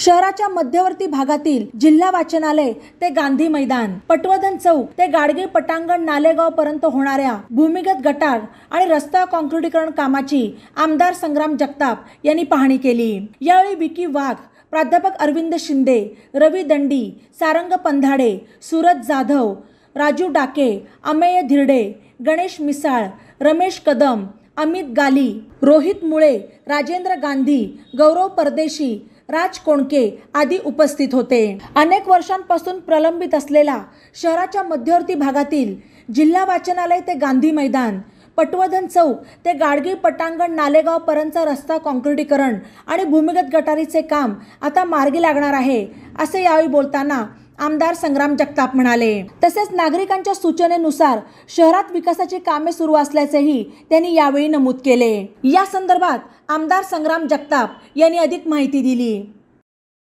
शहराच्या मध्यवर्ती भागातील जिल्हा वाचनालय ते गांधी मैदान पटवर्धन चौक ते गाडगे पटांगण नालेगाव पर्यंत होणाऱ्या भूमिगत गटार आणि रस्ता कॉन्क्रिटीकरण कामाची आमदार संग्राम जगताप यांनी पाहणी केली. यावेळी विकी वाघ प्राध्यापक अरविंद शिंदे रवी दंडी सारंग पंधाडे सूरज जाधव राजू डाके अमेय धिरडे गणेश मिसाळ रमेश कदम अमित गाली रोहित मुळे राजेंद्र गांधी गौरव परदेशी राज कोणके आदी उपस्थित होते. अनेक वर्षांपासून प्रलंबित असलेला शहराच्या मध्यवर्ती भागातील जिल्हा वाचनालय ते गांधी मैदान पटवर्धन चौक ते गाडगी पटांगण नालेगाव पर्यंतचा रस्ता काँक्रिटीकरण आणि भूमिगत गटारीचे काम आता मार्गी लागणार आहे असे यावेळी बोलताना आमदार संग्राम जगताप म्हणाले. तसेच नागरिकांच्या सूचनेनुसार शहरात विकासाची कामे सुरू असल्याचेही त्यांनी यावेळी नमूद केले. या संदर्भात आमदार संग्राम जगताप यांनी अधिक माहिती दिली.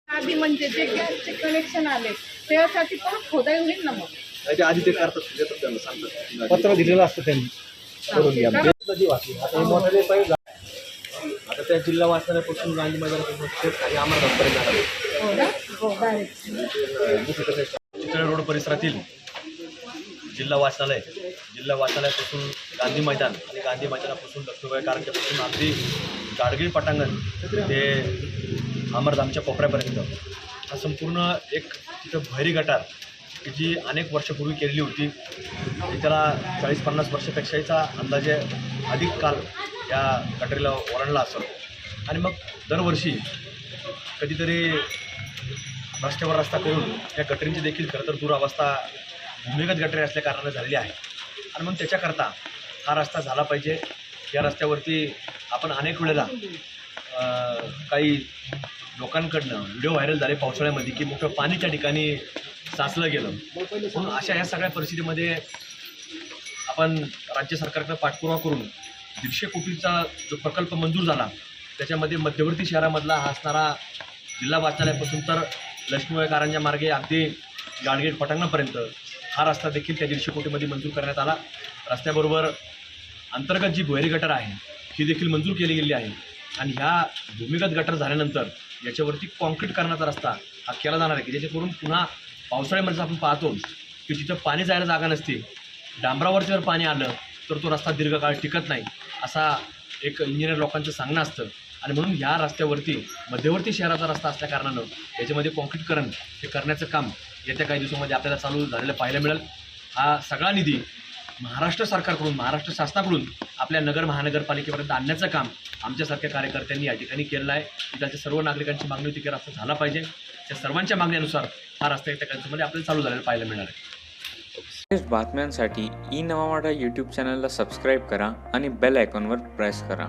आधी म्हणजे जे गॅसचे कनेक्शन आले त्यासाठी खोदाई होईल ना मग आधी ते करतात देतात त्यांना सांगतात. पत्र दिलेलं असतं त्यांनी. करून घ्या. का? नदी वाचली आता हे मोठे पाईप झाले. आता त्या जिल्हा वाचण्यापासून गांधी मैदानापासून थेट आम्हाला अमरनाथपर्यंत जाणार आहे. चितळे रोड परिसरातील जिल्हा वाचनालय जिल्हा वाचनालयापासून गांधी मैदान आणि गांधी मैदानापासून लक्ष्मीबाई कारंजापासून अगदी गाडगीळ पटांगण ते अमरधामच्या कोपऱ्यापर्यंत हा संपूर्ण एक तिथं भैरी गटार जी अनेक वर्षापूर्वी केलेली होती आणि त्याला चाळीस पन्नास वर्षापेक्षाहीचा अंदाजे अधिक काल या गटरीला ओरडला असतो आणि मग दरवर्षी कधीतरी रस्त्यावर रस्ता करून या गटरींची देखील खरं तर दुरावस्था भूमिगत गटरी असल्याकारणाने झालेली आहे. आणि मग त्याच्याकरता हा रस्ता झाला पाहिजे. या रस्त्यावरती आपण अनेक वेळेला काही लोकांकडनं व्हिडिओ व्हायरल झाले पावसाळ्यामध्ये की मोठं पाणी त्या ठिकाणी साचलं गेलं. म्हणून अशा ह्या सगळ्या परिस्थितीमध्ये आपण राज्य सरकारकडे पाठपुरावा करून दीडशे कोटीचा जो प्रकल्प मंजूर झाला त्याच्यामध्ये मध्यवर्ती शहरामधला हा असणारा जिल्हा वाचनालयापासून तर लक्ष्मीबाई कारंजा मार्गे अगदी गाडगेट पटांगणापर्यंत हा रस्ता देखील त्या दीडशे कोटीमध्ये मंजूर करण्यात आला. रस्त्याबरोबर अंतर्गत जी भुहेरी गटर आहे ही देखील मंजूर केली गेली आहे. आणि ह्या भूमिगत गटर झाल्यानंतर याच्यावरती कॉन्क्रीट करण्याचा रस्ता हा केला जाणार आहे की ज्याच्याकरून पुन्हा पावसाळ्यामध्ये आपण पाहतो की तिथं पाणी जायला जागा नसते डांबरावरती जर पाणी आलं तर तो रस्ता दीर्घकाळ टिकत नाही असा एक इंजिनियर लोकांचं सांगणं असतं. आणि म्हणून ह्या रस्त्यावरती मध्यवर्ती शहराचा रस्ता असल्याकारणानं याच्यामध्ये कॉन्क्रीटकरण हे करण्याचं काम येत्या काही दिवसामध्ये आपल्याला चालू झालेलं पाहायला मिळेल. हा सगळा निधी महाराष्ट्र सरकारकडून महाराष्ट्र शासनाकडून आपल्या नगर महानगरपालिकेपर्यंत आणण्याचं काम आमच्यासारख्या कार्यकर्त्यांनी या ठिकाणी केलेलं आहे. त्याच्या सर्व नागरिकांची मागणी होती की रस्ता झाला पाहिजे. त्या सर्वांच्या मागण्यानुसार हा रस्ता येत्या काही आपल्याला चालू झालेला पाहायला मिळणार आहे. विशेष बातम्यांसाठी ई नवा यूट्यूब चॅनलला सबस्क्राईब करा आणि बेल आयकॉनवर प्रेस करा.